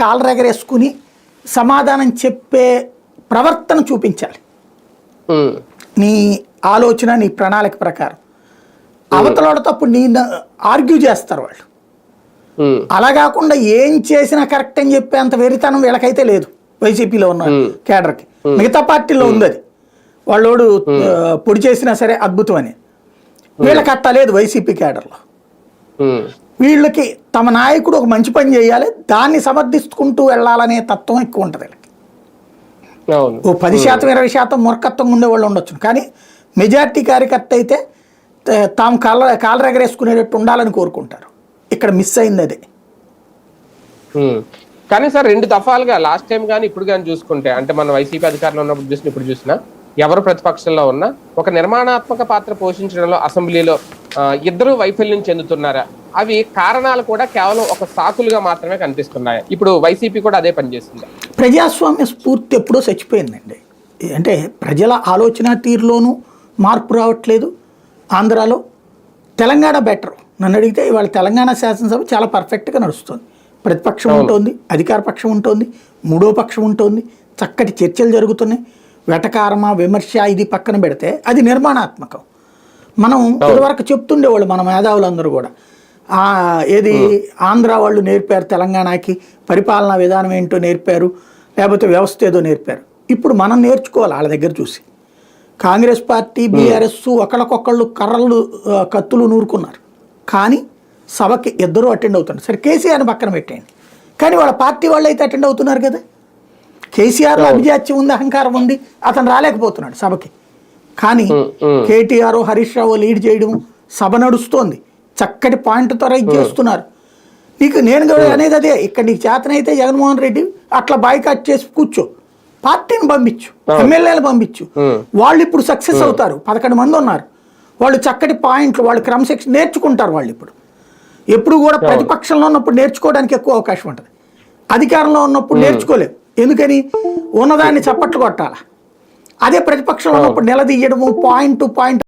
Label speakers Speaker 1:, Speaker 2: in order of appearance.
Speaker 1: కాలు రెగరేసుకుని సమాధానం చెప్పే ప్రవర్తన చూపించాలి. నీ ఆలోచన నీ ప్రణాళిక ప్రకారం. అవతలతో అప్పుడు నీ ఆర్గ్యూ చేస్తారు వాళ్ళు. అలా కాకుండా ఏం చేసినా కరెక్ట్ అని చెప్పేంత వెరితనం వీళ్ళకైతే లేదు. వైసీపీలో ఉన్న కేడర్కి మిగతా పార్టీలో ఉంది అది వాళ్ళోడు పొడి చేసినా సరే అద్భుతం అని వీళ్ళకి అట్టా లేదు వైసీపీ కేడర్లో వీళ్ళకి తమ నాయకుడు ఒక మంచి పని చేయాలి దాన్ని సమర్థించుకుంటూ వెళ్ళాలనే తత్వం ఎక్కువ ఉంటుంది వీళ్ళకి. ఓ పది శాతం ఇరవై శాతం మూర్ఖత్వం ఉండే వాళ్ళు ఉండొచ్చు. కానీ మెజార్టీ కార్యకర్త అయితే తాము కాళ్ళ కాళ్ళ ఎగరేసుకునేటట్టు ఉండాలని కోరుకుంటారు. ఇక్కడ మిస్ అయింది అదే.
Speaker 2: కానీ సార్ రెండు దఫాలుగా లాస్ట్ టైం కానీ ఇప్పుడు కానీ చూసుకుంటే అంటే మన వైసీపీ అధికారంలో ఉన్నప్పుడు చూసిన ఇప్పుడు చూసినా ఎవరు ప్రతిపక్షంలో ఉన్నా ఒక నిర్మాణాత్మక పాత్ర పోషించడంలో అసెంబ్లీలో ఇద్దరు వైఫల్యం చెందుతున్నారా? అవి కారణాలు కూడా కేవలం ఒక సాకులుగా మాత్రమే కనిపిస్తున్నాయి. ఇప్పుడు వైసీపీ కూడా అదే పనిచేస్తుంది
Speaker 1: ప్రజాస్వామ్య స్ఫూర్తి ఎప్పుడో చచ్చిపోయిందండి. అంటే ప్రజల ఆలోచన తీరులోనూ మార్పు రావట్లేదు. ఆంధ్రాలో తెలంగాణ బెటర్ నన్ను అడిగితే ఇవాళ తెలంగాణ శాసనసభ చాలా పర్ఫెక్ట్గా నడుస్తుంది. ప్రతిపక్షం ఉంటుంది అధికార పక్షం ఉంటుంది మూడో పక్షం ఉంటుంది చక్కటి చర్చలు జరుగుతున్నాయి. వెటకారమ విమర్శ ఇది పక్కన పెడితే అది నిర్మాణాత్మకం. మనం ఇదివరకు చెప్తుండేవాళ్ళు మన మేధావులందరూ కూడా ఏది ఆంధ్ర వాళ్ళు నేర్పారు తెలంగాణకి పరిపాలనా విధానం ఏంటో నేర్పారు లేకపోతే వ్యవస్థ ఏదో నేర్పారు. ఇప్పుడు మనం నేర్చుకోవాలి వాళ్ళ దగ్గర చూసి. కాంగ్రెస్ పార్టీ బీఆర్ఎస్ ఒకళ్ళకొకళ్ళు కర్రలు కత్తులు నూరుకున్నారు. కానీ సభకి ఇద్దరు అటెండ్ అవుతున్నారు. సరే కేసీఆర్ని పక్కన పెట్టేయండి. కానీ వాళ్ళ పార్టీ వాళ్ళు అయితే అటెండ్ అవుతున్నారు కదా. కేసీఆర్లో అభిజాత్యం ఉంది అహంకారం ఉంది అతను రాలేకపోతున్నాడు సభకి. కానీ కేటీఆర్ హరీష్ రావు లీడ్ చేయడం సభ నడుస్తోంది. చక్కటి పాయింట్తో రైట్ చేస్తున్నారు. నీకు నేను అనేది అదే. ఇక్కడ నీకు చేతనైతే జగన్మోహన్ రెడ్డి అట్లా బాయ్కాట్ చేసి కూర్చో. పార్టీని పంపించు. ఎమ్మెల్యేలు పంపించు. వాళ్ళు ఇప్పుడు సక్సెస్ అవుతారు. పదకొండు మంది ఉన్నారు. వాళ్ళు చక్కటి పాయింట్లు వాళ్ళు క్రమశిక్షణ నేర్చుకుంటారు వాళ్ళు ఇప్పుడు. ఎప్పుడు కూడా ప్రతిపక్షంలో ఉన్నప్పుడు నేర్చుకోవడానికి ఎక్కువ అవకాశం ఉంటుంది. అధికారంలో ఉన్నప్పుడు నేర్చుకోలేవు ఎందుకని? ఉన్నదాన్ని చప్పట్లు కొట్టాల. అదే ప్రతిపక్షంలో ఉన్నప్పుడు నిలదీయడము పాయింట్ టు పాయింట్